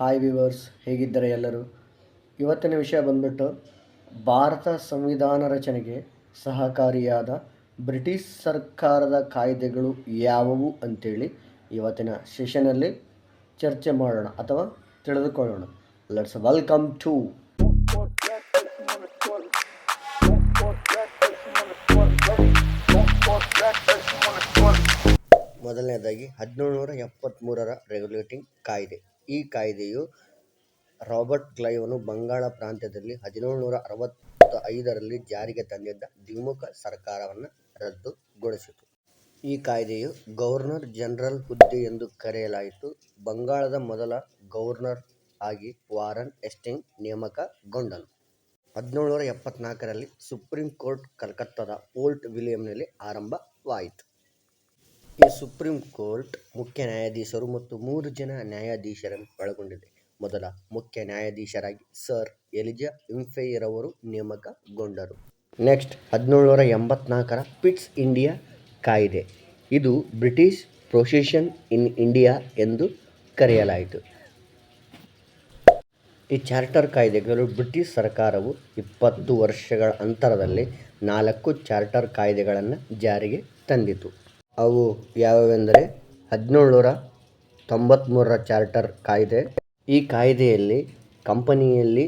Hi viewers ಹೇಗಿದ್ದಾರೆ ಎಲ್ಲರೂ? ಇವತ್ತಿನ ವಿಷಯ ಬಂದ್ಬಿಟ್ಟು ಭಾರತ ಸಂವಿಧಾನ ರಚನೆಗೆ ಸಹಕಾರಿಯಾದ ಬ್ರಿಟಿಷ್ ಸರ್ಕಾರದ ಕಾಯ್ದೆಗಳು ಯಾವುವು ಅಂತೇಳಿ ಇವತ್ತಿನ ಸೆಷನಲ್ಲಿ ಚರ್ಚೆ ಮಾಡೋಣ ಅಥವಾ ತಿಳಿದುಕೊಳ್ಳೋಣ. ಲೆಟ್ಸ್ ವೆಲ್ಕಮ್ ಟು ಮೊದಲನೇದಾಗಿ ಹದಿನೇಳು ನೂರ ಎಪ್ಪತ್ತ್ಮೂರರ ರೆಗ್ಯುಲೇಟಿಂಗ್ ಕಾಯ್ದೆ. ಈ ಕಾಯ್ದೆಯು ರಾಬರ್ಟ್ ಕ್ಲೈವನು ಬಂಗಾಳ ಪ್ರಾಂತ್ಯದಲ್ಲಿ ಹದಿನೇಳು ನೂರ ಅರವತ್ತ ಐದರಲ್ಲಿ ಜಾರಿಗೆ ತಂದಿದ್ದ ದ್ವಿಮುಖ ಸರ್ಕಾರವನ್ನು ರದ್ದುಗೊಳಿಸಿತು. ಈ ಕಾಯ್ದೆಯು ಗವರ್ನರ್ ಜನರಲ್ ಹುದ್ದೆ ಎಂದು ಕರೆಯಲಾಯಿತು. ಬಂಗಾಳದ ಮೊದಲ ಗವರ್ನರ್ ಆಗಿ ವಾರನ್ ಹೆಸ್ಟಿಂಗ್ ನೇಮಕಗೊಂಡನು. ಹದಿನೇಳು ನೂರ ಎಪ್ಪತ್ನಾಲ್ಕರಲ್ಲಿ ಸುಪ್ರೀಂ ಕೋರ್ಟ್ ಕಲ್ಕತ್ತಾದ ಫೋರ್ಟ್ ವಿಲಿಯಂನಲ್ಲಿ ಆರಂಭವಾಯಿತು. ಈ ಸುಪ್ರೀಂ ಕೋರ್ಟ್ ಮುಖ್ಯ ನ್ಯಾಯಾಧೀಶರು ಮತ್ತು ಮೂರು ಜನ ನ್ಯಾಯಾಧೀಶರನ್ನು ಒಳಗೊಂಡಿದೆ. ಮೊದಲ ಮುಖ್ಯ ನ್ಯಾಯಾಧೀಶರಾಗಿ ಸರ್ ಎಲಿಜಾ ಅವರು ನೇಮಕಗೊಂಡರು. ನೆಕ್ಸ್ಟ್, ಹದಿನೇಳುನೂರ ಎಂಬತ್ನಾಲ್ಕರ ಪಿಟ್ಸ್ ಇಂಡಿಯಾ ಕಾಯಿದೆ. ಇದು ಬ್ರಿಟಿಷ್ ಪ್ರೊಸೆಷನ್ ಇನ್ ಇಂಡಿಯಾ ಎಂದು ಕರೆಯಲಾಯಿತು. ಈ ಚಾರ್ಟರ್ ಕಾಯ್ದೆಗಳು ಬ್ರಿಟಿಷ್ ಸರ್ಕಾರವು ಇಪ್ಪತ್ತು ವರ್ಷಗಳ ಅಂತರದಲ್ಲಿ ನಾಲ್ಕು ಚಾರ್ಟರ್ ಕಾಯ್ದೆಗಳನ್ನು ಜಾರಿಗೆ ತಂದಿತು. ಅವು ಯಾವುವೆಂದರೆ ಹದಿನೇಳುನೂರ ತೊಂಬತ್ತ್ಮೂರರ ಚಾರ್ಟರ್ ಕಾಯ್ದೆ. ಈ ಕಾಯ್ದೆಯಲ್ಲಿ ಕಂಪನಿಯಲ್ಲಿ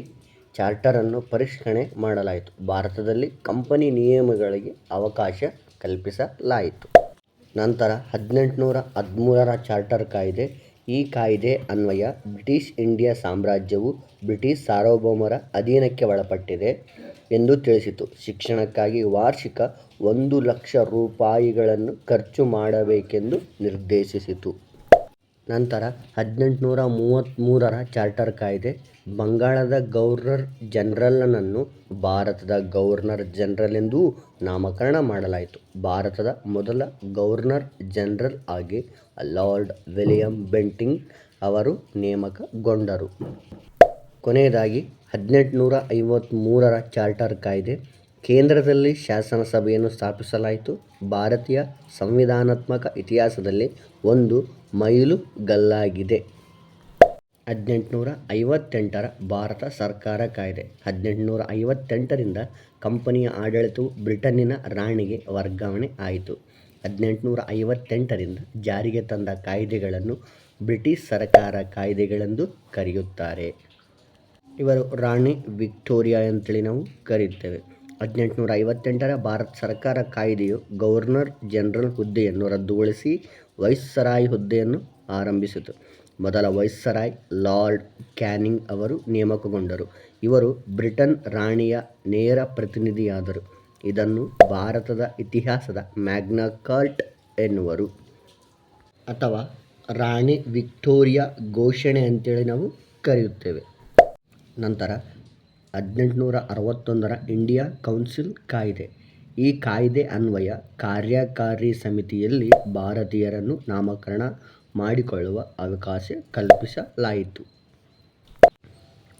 ಚಾರ್ಟರನ್ನು ಪರಿಷ್ಕರಣೆ ಮಾಡಲಾಯಿತು. ಭಾರತದಲ್ಲಿ ಕಂಪನಿ ನಿಯಮಗಳಿಗೆ ಅವಕಾಶ ಕಲ್ಪಿಸಲಾಯಿತು. ನಂತರ ಹದಿನೆಂಟುನೂರ ಹದಿಮೂರರ ಚಾರ್ಟರ್ ಕಾಯ್ದೆ. ಈ ಕಾಯ್ದೆ ಅನ್ವಯ ಬ್ರಿಟಿಷ್ ಇಂಡಿಯಾ ಸಾಮ್ರಾಜ್ಯವು ಬ್ರಿಟಿಷ್ ಸಾರ್ವಭೌಮರ ಅಧೀನಕ್ಕೆ ಒಳಪಟ್ಟಿದೆ. ಎಂದು ತಿಳಿಸಿತು. ಶಿಕ್ಷಣಕ್ಕಾಗಿ ವಾರ್ಷಿಕ ಒಂದು ಲಕ್ಷ ರೂಪಾಯಿಗಳನ್ನು ಖರ್ಚು ಮಾಡಬೇಕೆಂದು ನಿರ್ದೇಶಿಸಿತು. ನಂತರ ಹದಿನೆಂಟುನೂರ ಮೂವತ್ತ್ಮೂರರ ಚಾರ್ಟರ್ ಕಾಯ್ದೆ, ಬಂಗಾಳದ ಗವರ್ನರ್ ಜನರಲ್ನನ್ನು ಭಾರತದ ಗವರ್ನರ್ ಜನರಲ್ ಎಂದೂ ನಾಮಕರಣ ಮಾಡಲಾಯಿತು. ಭಾರತದ ಮೊದಲ ಗವರ್ನರ್ ಜನರಲ್ ಆಗಿ ಲಾರ್ಡ್ ವಿಲಿಯಂ ಬೆಂಟಿಂಗ್ ಅವರು ನೇಮಕಗೊಂಡರು. ಕೊನೆಯದಾಗಿ ಹದಿನೆಂಟುನೂರ ಐವತ್ತ್ಮೂರರ ಚಾರ್ಟರ್ ಕಾಯ್ದೆ. ಕೇಂದ್ರದಲ್ಲಿ ಶಾಸನಸಭೆಯನ್ನು ಸ್ಥಾಪಿಸಲಾಯಿತು. ಭಾರತೀಯ ಸಂವಿಧಾನಾತ್ಮಕ ಇತಿಹಾಸದಲ್ಲಿ ಒಂದು ಮೈಲುಗಲ್ಲಾಗಿದೆ ಹದಿನೆಂಟುನೂರ ಐವತ್ತೆಂಟರ ಭಾರತ ಸರ್ಕಾರ ಕಾಯ್ದೆ. ಹದಿನೆಂಟುನೂರ ಐವತ್ತೆಂಟರಿಂದ ಕಂಪನಿಯ ಆಡಳಿತವು ಬ್ರಿಟನ್ನಿನ ರಾಣಿಗೆ ವರ್ಗಾವಣೆ ಆಯಿತು. ಹದಿನೆಂಟುನೂರ ಐವತ್ತೆಂಟರಿಂದ ಜಾರಿಗೆ ತಂದ ಕಾಯ್ದೆಗಳನ್ನು ಬ್ರಿಟಿಷ್ ಸರ್ಕಾರ ಕಾಯ್ದೆಗಳೆಂದು ಕರೆಯುತ್ತಾರೆ. ಇವರು ರಾಣಿ ವಿಕ್ಟೋರಿಯಾ ಅಂತೇಳಿ ನಾವು ಕರೆಯುತ್ತೇವೆ ಹದಿನೆಂಟುನೂರ ಐವತ್ತೆಂಟರ ಭಾರತ ಸರ್ಕಾರ ಕಾಯ್ದೆಯು ಗವರ್ನರ್ ಜನರಲ್ ಹುದ್ದೆಯನ್ನು ರದ್ದುಗೊಳಿಸಿ ವೈಸ್ಸರಾಯ್ ಹುದ್ದೆಯನ್ನು ಆರಂಭಿಸಿತು. ಮೊದಲ ವೈಸ್ಸರಾಯ್ ಲಾರ್ಡ್ ಕ್ಯಾನಿಂಗ್ ಅವರು ನೇಮಕಗೊಂಡರು. ಇವರು ಬ್ರಿಟನ್ ರಾಣಿಯ ನೇರ ಪ್ರತಿನಿಧಿಯಾದರು. ಇದನ್ನು ಭಾರತದ ಇತಿಹಾಸದ ಮ್ಯಾಗ್ನಾ ಕಾರ್ಟ್ ಎನ್ನುವರು. ಅಥವಾ ರಾಣಿ ವಿಕ್ಟೋರಿಯಾ ಘೋಷಣೆ ಅಂತೇಳಿ ನಾವು ಕರೆಯುತ್ತೇವೆ. ನಂತರ ಹದಿನೆಂಟುನೂರ ಅರವತ್ತೊಂದರ ಇಂಡಿಯಾ ಕೌನ್ಸಿಲ್ ಕಾಯ್ದೆ. ಈ ಕಾಯ್ದೆ ಅನ್ವಯ ಕಾರ್ಯಕಾರಿ ಸಮಿತಿಯಲ್ಲಿ ಭಾರತೀಯರನ್ನು ನಾಮಕರಣ ಮಾಡಿಕೊಳ್ಳುವ ಅವಕಾಶ ಕಲ್ಪಿಸಲಾಯಿತು.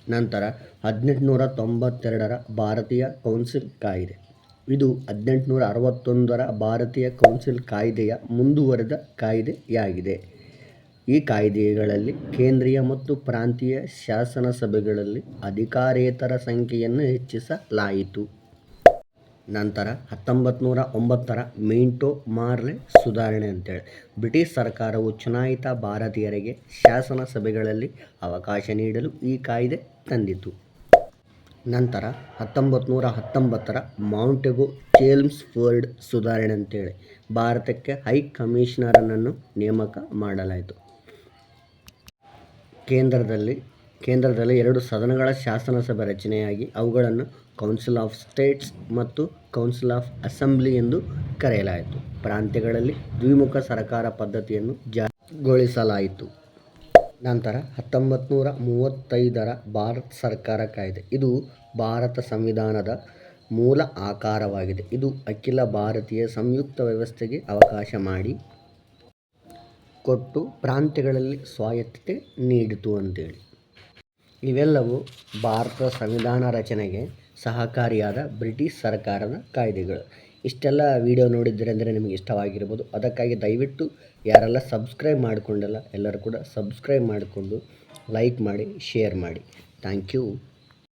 ನಂತರ ಹದಿನೆಂಟುನೂರ ತೊಂಬತ್ತೆರಡರ ಭಾರತೀಯ ಕೌನ್ಸಿಲ್ ಕಾಯ್ದೆ. ಇದು ಹದಿನೆಂಟುನೂರ ಅರವತ್ತೊಂದರ ಭಾರತೀಯ ಕೌನ್ಸಿಲ್ ಕಾಯ್ದೆಯ ಮುಂದುವರೆದ ಕಾಯ್ದೆಯಾಗಿದೆ. ಈ ಕಾಯ್ದೆಗಳಲ್ಲಿ ಕೇಂದ್ರೀಯ ಮತ್ತು ಪ್ರಾಂತೀಯ ಶಾಸನಸಭೆಗಳಲ್ಲಿ ಅಧಿಕಾರೇತರ ಸಂಖ್ಯೆಯನ್ನು ಹೆಚ್ಚಿಸಲಾಯಿತು. ನಂತರ ಹತ್ತೊಂಬತ್ತು ನೂರ ಒಂಬತ್ತರ ಮಿಂಟೋ ಮಾರ್ಲೆ ಸುಧಾರಣೆ ಅಂತೇಳಿ. ಬ್ರಿಟಿಷ್ ಸರ್ಕಾರವು ಚುನಾಯಿತ ಭಾರತೀಯರಿಗೆ ಶಾಸನಸಭೆಗಳಲ್ಲಿ ಅವಕಾಶ ನೀಡಲು ಈ ಕಾಯ್ದೆ ತಂದಿತು. ನಂತರ ಹತ್ತೊಂಬತ್ತು ನೂರ ಹತ್ತೊಂಬತ್ತರ ಮೌಂಟೆಗೋ ಚೇಮ್ಸ್ಫೋರ್ಡ್ ಸುಧಾರಣೆ ಅಂತೇಳಿ. ಭಾರತಕ್ಕೆ ಹೈ ಕಮಿಷನರನ್ನು ನೇಮಕ ಮಾಡಲಾಯಿತು. ಕೇಂದ್ರದಲ್ಲಿ ಕೇಂದ್ರದಲ್ಲಿ ಎರಡು ಸದನಗಳ ಶಾಸನಸಭೆ ರಚನೆಯಾಗಿ ಅವುಗಳನ್ನು ಕೌನ್ಸಿಲ್ ಆಫ್ ಸ್ಟೇಟ್ಸ್ ಮತ್ತು ಕೌನ್ಸಿಲ್ ಆಫ್ ಅಸೆಂಬ್ಲಿ ಎಂದು ಕರೆಯಲಾಯಿತು. ಪ್ರಾಂತ್ಯಗಳಲ್ಲಿ ದ್ವಿಮುಖ ಸರ್ಕಾರ ಪದ್ಧತಿಯನ್ನು ಜಾರಿಗೊಳಿಸಲಾಯಿತು. ನಂತರ ಹತ್ತೊಂಬತ್ತು ನೂರ ಮೂವತ್ತೈದರ ಭಾರತ ಸರ್ಕಾರ ಕಾಯ್ದೆ. ಇದು ಭಾರತ ಸಂವಿಧಾನದ ಮೂಲ ಆಕಾರವಾಗಿದೆ. ಇದು ಅಖಿಲ ಭಾರತೀಯ ಸಂಯುಕ್ತ ವ್ಯವಸ್ಥೆಗೆ ಅವಕಾಶ ಮಾಡಿ ಕೊಟ್ಟು ಪ್ರಾಂತ್ಯಗಳಲ್ಲಿ ಸ್ವಾಯತ್ತತೆ ನೀಡಿತು ಅಂತೇಳಿ. ಇವೆಲ್ಲವೂ ಭಾರತ ಸಂವಿಧಾನ ರಚನೆಗೆ ಸಹಕಾರಿಯಾದ ಬ್ರಿಟಿಷ್ ಸರ್ಕಾರದ ಕಾಯ್ದೆಗಳು. ಇಷ್ಟೆಲ್ಲ ವಿಡಿಯೋ ಅಂದರೆ ನಿಮಗೆ ಇಷ್ಟವಾಗಿರ್ಬೋದು. ಅದಕ್ಕಾಗಿ ದಯವಿಟ್ಟು ಯಾರೆಲ್ಲ ಸಬ್ಸ್ಕ್ರೈಬ್ ಮಾಡಿಕೊಂಡಲ್ಲ ಎಲ್ಲರೂ ಕೂಡ ಸಬ್ಸ್ಕ್ರೈಬ್ ಮಾಡಿಕೊಂಡು ಲೈಕ್ ಮಾಡಿ, ಶೇರ್ ಮಾಡಿ. Thank you.